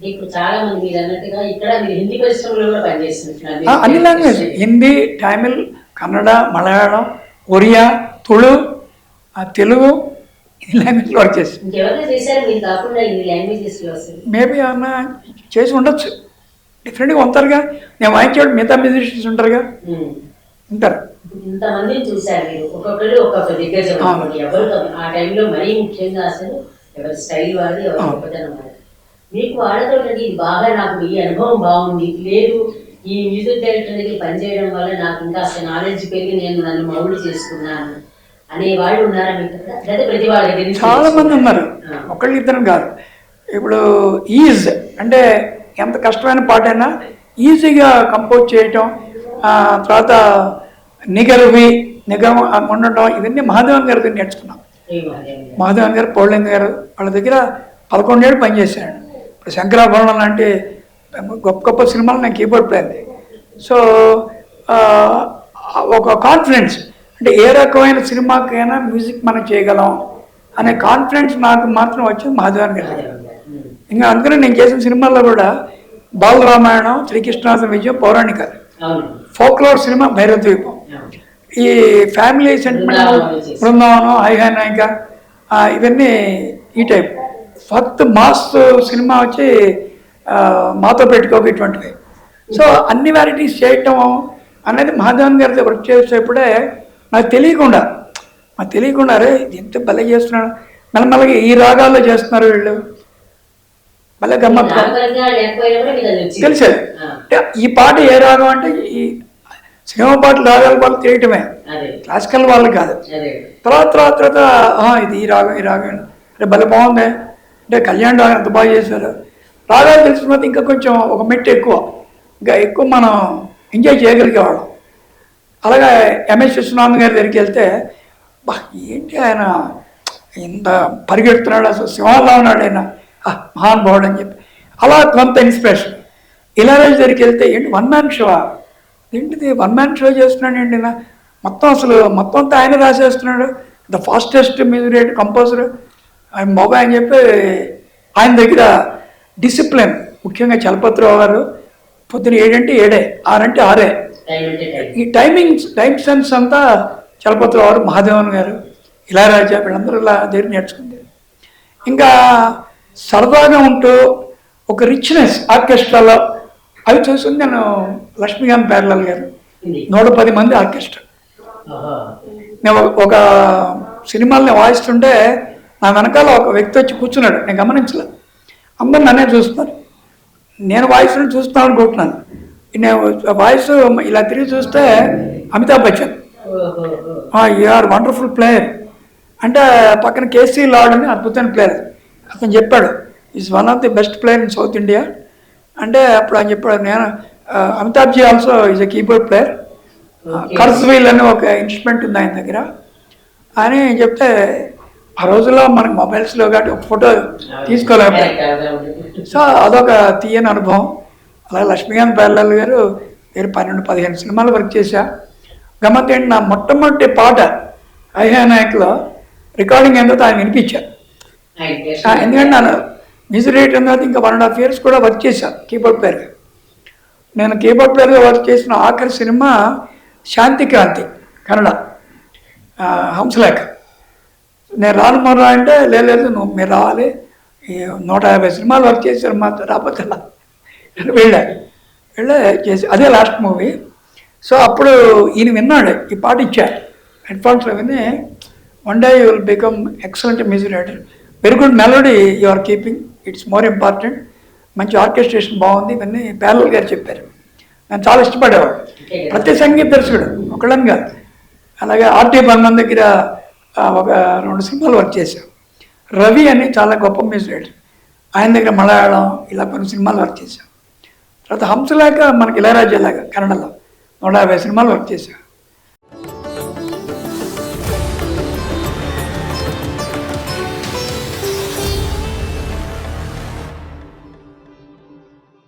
ఇప్పుడు చాలా మంది మీరు అన్నట్టుగా ఇక్కడ మీరు హిందీ పరిశ్రమలో కూడా పనిచేస్తున్నారు. ఆ, అన్ని లాంగ్వేజ్ హిందీ తమిళ్ కన్నడ మలయాళం ఒరియా తుళు తెలుగు ఈ లాంగ్వేజ్లో వర్క్ చేసి ఇంకెవరైనా చేశారు? మీరు కాకుండా ఇన్ని లాంగ్వేజెస్లో అసలు. మేబీ అన్న చేసి ఉండొచ్చు. డిఫరెంట్గా ఉంటారుగా నేను వాయించేవాడు మిగతా మ్యూజిషియన్స్ ఉంటారుగా. ఉంటారు. ఇంతమందిని చూశారు మీరు. ఒక్కొక్కరు ఒక్కొక్క దగ్గర చెప్పండి ఎవరు కాదు. ఆ టైంలో మరీ ముఖ్యంగా అసలు ఎవరి స్టైల్ ఎవరి. గొప్పతనం మీకు ఇది బాగా నాకు ఈ అనుభవం బాగుంది లేదు ఈ మ్యూజిక్ డైరెక్టర్ దగ్గర పనిచేయడం వల్ల నాకు ఇంకా అసలు నాలెడ్జ్ పెరిగి నేను నన్ను మౌలు చేసుకున్నాను అనే వాళ్ళు ఉన్నారా మీకు? లేదా ప్రతి వాళ్ళ చాలా మంది ఉన్నారు. ఒకళ్ళు ఇద్దరు కాదు ఇప్పుడు ఈజ్ అంటే ఎంత కష్టమైన పాట అయినా ఈజీగా కంపోజ్ చేయటం తర్వాత నిగర్వి నిగం ఉండటం ఇవన్నీ మహాదేవన్ గారి దగ్గర నేర్చుకున్నాం? మహాదేవన్ గారు పౌర్ణింగ గారు వాళ్ళ దగ్గర పదకొండేళ్ళు పనిచేశాడు ఇప్పుడు శంకరాభరణం లాంటి గొప్ప గొప్ప సినిమాలు నేను కీబోర్డ్ ప్లేయర్ సో ఒక కాన్ఫిడెన్స్ అంటే ఏ రకమైన సినిమాకైనా మ్యూజిక్ మనం చేయగలం అనే కాన్ఫిడెన్స్ నాకు మాత్రం వచ్చింది మహాదేవన్ గారి దగ్గర. ఇంకా అందుకనే నేను చేసిన సినిమాల్లో కూడా బాలరామాయణం శ్రీకృష్ణాథ విజయం పౌరాణిక ఫోక్లోర్ సినిమా భైరద్వీపం. ఈ ఫ్యామిలీ సెంటిమెంట్ బృందావనం ఆ, ఇవన్నీ ఈ టైప్ ఫస్ట్ మాస్ సినిమా వచ్చి మాతో పెట్టుకోక ఇటువంటివి సో అన్ని వెరైటీస్ చేయటం అనేది మహాదేవన్ గారితో వర్క్ చేసేప్పుడే నాకు తెలియకుండా నాకు తెలియకుండా అరే ఇది ఎంత భలే చేస్తున్నాడు. మెల్లమెల్లగా ఈ రాగాల్లో చేస్తున్నారు వీళ్ళు. అది వచ్చింది. తెలిసేది. అంటే ఈ పాట ఏ రాగం అంటే ఈ సినిమా పాటలు రాగాల వాళ్ళు తెలియటమే క్లాసికల్ వాళ్ళు కాదు. తర్వాత తర్వాత తర్వాత "ఆహా, ఇది ఈ రాగం ఈ రాగం. అంటే భలే బాగుంది. అంటే కళ్యాణ్ ఎంత బాగా చేశారు? రాగాలు తెలిసిన తర్వాత ఇంకా కొంచెం ఒక మెట్టు ఎక్కువ. ఇంకా ఎక్కువ మనం ఎంజాయ్ చేయగలిగేవాళ్ళం. అలాగే ఎంఎస్ విశ్వనాథ్ గారి దగ్గరికి వెళ్తే బా ఏంటి ఆయన ఇంత పరిగెడుతున్నాడు అసలు సింహాల్లో ఉన్నాడు ఆయన. మహానుభావుడు అని చెప్పి. అలా కొంత ఇన్స్పిరేషన్ ఇలారాజు దగ్గరికి వెళ్తే ఏంటి వన్ మ్యాన్ షో? ఏంటిది వన్ మ్యాన్ షో చేస్తున్నాడు ఏంటి మొత్తం అసలు మొత్తం అంతా ఆయన రాసేస్తున్నాడు. The fastest music composer. ఆయన మొబైల్ అని చెప్పి ఆయన దగ్గర డిసిప్లిన్ ముఖ్యంగా చలపతిరావు గారు పొద్దున ఏడంటే ఏడే ఆరంటే ఆరే. ఈ టైమింగ్స్ టైం సెన్స్ అంతా చలపతిరావు గారు మహాదేవన్ గారు ఇళయరాజా వీళ్ళందరూ ఇలా దగ్గర నేర్చుకుంది ఇంకా సరదాగా ఉంటూ ఒక రిచ్నెస్ ఆర్కెస్ట్రాలో అవి చూసింది నేను లక్ష్మీకాంత్ పేర్లాల్ గారు. నూట పది మంది ఆర్కెస్ట్రా. నేను ఒక- ఒక సినిమాల్ని వాయిస్తుంటే నా వెనకాల ఒక వ్యక్తి వచ్చి కూర్చున్నాడు. నేను గమనించలేదు అందరు నన్నే చూస్తున్నారు. నేను వాయిస్ చూస్తున్నాను అనుకుంటున్నాను. నేను వాయిస్ ఇలా తిరిగి చూస్తే Amitabh Bachchan. Are wonderful player అంటే పక్కన కేసీ లాడ్ అని అద్భుతమైన ప్లేయర్ అతను చెప్పాడు is one of the best player in South India అంటే అప్పుడు ఆయన చెప్పాడు నేను Amitabh ji also is a keyboard player. Curse wheel అని ఒక ఇన్స్ట్రుమెంట్ ఉంది ఆయన దగ్గర. అని చెప్తే ఆ రోజుల్లో మనకి మొబైల్స్లో కాబట్టి ఒక ఫోటో తీసుకోలేకపోయాం. సో అదొక తీయని అనుభవం. అలాగే లక్ష్మీకాంత్ పేర్లాల్ గారు నేను పన్నెండు పదిహేను సినిమాలు వర్క్ చేశా. గమ్మత్ ఏంటి నా మొట్టమొదటి పాట ఐహా నాయక్లో రికార్డింగ్ తర్వాత ఆయన పేరు. ఆ, ఎందుకంటే నేను మ్యూజిక్ డైరెక్టర్ తర్వాత ఇంకా వన్ అండ్ హాఫ్ ఇయర్స్ కూడా వర్క్ చేశాను కీబోర్డ్ ప్లేయర్గా నేను కీబోర్డ్ ప్లేయర్గా వర్క్ చేసిన ఆఖరి సినిమా శాంతి క్రాంతి కన్నడ హంసలేఖ. నేను రాను మొర్రా అంటే "లే, లేదు నువ్వు మీరు రావాలి. నూట యాభై సినిమాలు వర్క్ చేశారు మాతో రాకపోతే రా." అని వెళ్ళా. వెళ్ళే చేసి అదే లాస్ట్ మూవీ. సో అప్పుడు ఈయన విన్నాడు ఈ పాట ఇచ్చాడు హెడ్ ఫోన్స్లో విని one day you will become excellent music director very good melody you are keeping its more important మంచి ఆర్కెస్ట్రేషన్ బాగుంది. ఇవన్నీ ప్యారల్ గారు చెప్పారు. నేను చాలా ఇష్టపడేవాడు ప్రతి సంగీత దర్శకుడు ఒకళ్ళని కాదు. అలాగే ఆర్టీ బర్మన్ దగ్గర ఒక రెండు సినిమాలు వర్క్ చేశాం. రవి అని చాలా గొప్ప మ్యూజిక్. డైరెక్టర్ ఆయన దగ్గర మలయాళం ఇలా కొన్ని సినిమాలు వర్క్ చేశాం. తర్వాత హంసలాగా మనకి ఇళయరాజా లాగా కన్నడలో నూట యాభై సినిమాలు వర్క్ చేశాం.